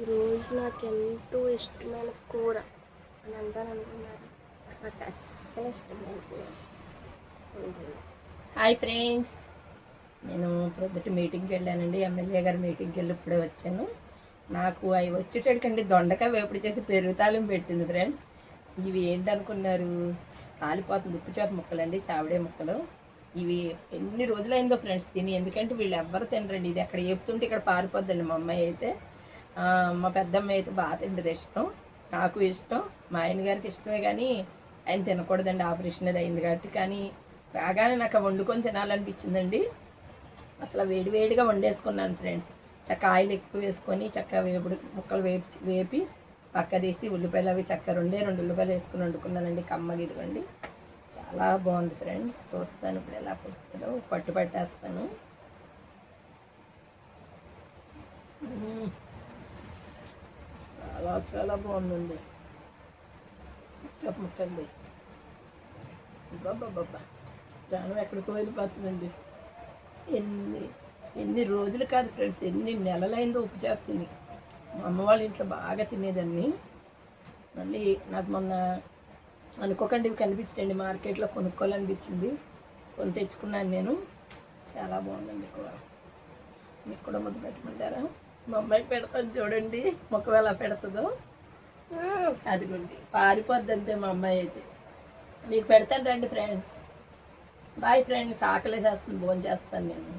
ఈరోజు నాకు ఎంతో ఇష్టమైన కూర అని అంటాను అనుకున్నారు నాకు అస్సలు ఇష్టమైన కూర హాయ్ ఫ్రెండ్స్ నేను ప్రొద్దుట మీటింగ్కి వెళ్ళానండి ఎమ్మెల్యే గారి మీటింగ్కి వెళ్ళి ఇప్పుడే వచ్చాను. నాకు అవి వచ్చేటడికండి దొండకాయ వేపుడు చేసి పెరుగుతాలం పెట్టింది ఫ్రెండ్స్. ఇవి ఏంటనుకున్నారు? కాలిపోతుంది ఉప్పు చేప ముక్కలండి చావిడే ముక్కలు. ఇవి ఎన్ని రోజులైందో ఫ్రెండ్స్ తిని ఎందుకంటే వీళ్ళు ఎవ్వరు తినరండి. ఇది అక్కడ ఏపుతుంటే ఇక్కడ పారిపోద్దండి మా అమ్మాయి అయితే. మా పెద్దమ్మ అయితే బాగా తింటుంది ఇష్టం. నాకు ఇష్టం. మా ఆయన గారికి ఇష్టమే కానీ ఆయన తినకూడదండి ఆపరేషన్ అది అయింది కాబట్టి. కానీ రాగానే నాకు వండుకొని తినాలనిపించిందండి. అసలు వేడివేడిగా వండేసుకున్నాను ఫ్రెండ్ చక్క ఆయిల్ ఎక్కువ వేసుకొని చక్క వేపుడు ముక్కలు వేపి వేపి పక్క తీసి ఉల్లిపాయలు అవి చక్క రెండే రెండు ఉల్లిపాయలు వేసుకుని వండుకున్నానండి. కమ్మగా ఇదిగోండి. చాలా బాగుంది ఫ్రెండ్స్. చూస్తాను ఇప్పుడు ఎలా పుట్టుకుందో పట్టు పట్టేస్తాను. చాలా చాలా బాగుందండి. చెప్పండి బాబా బాబా ప్రాణం ఎక్కడికో వెళ్ళిపోతుందండి. ఎన్ని ఎన్ని రోజులు కాదు ఫ్రెండ్స్ ఎన్ని నెలలైందో ఉప్పు చేప తిని. మా అమ్మ వాళ్ళ ఇంట్లో బాగా తినేదాన్ని. మళ్ళీ నాకు మొన్న అనుకోకండి ఇవి కనిపించండి మార్కెట్లో కొనుక్కోవాలనిపించింది. కొని తెచ్చుకున్నాను నేను. చాలా బాగుందండి కూర. మీకు కూడా ముద్దు పెట్టమంటారా మా అమ్మాయి పెడతాను చూడండి ఒకవేళ పెడతదో పెడుతుందో. అదిగోండి పారిపోద్ది అంతే మా అమ్మాయి అయితే. మీకు పెడతాను రండి ఫ్రెండ్స్ బాయ్ ఫ్రెండ్స్ ఆకలి చేస్తుంది భోజనం చేస్తాను నేను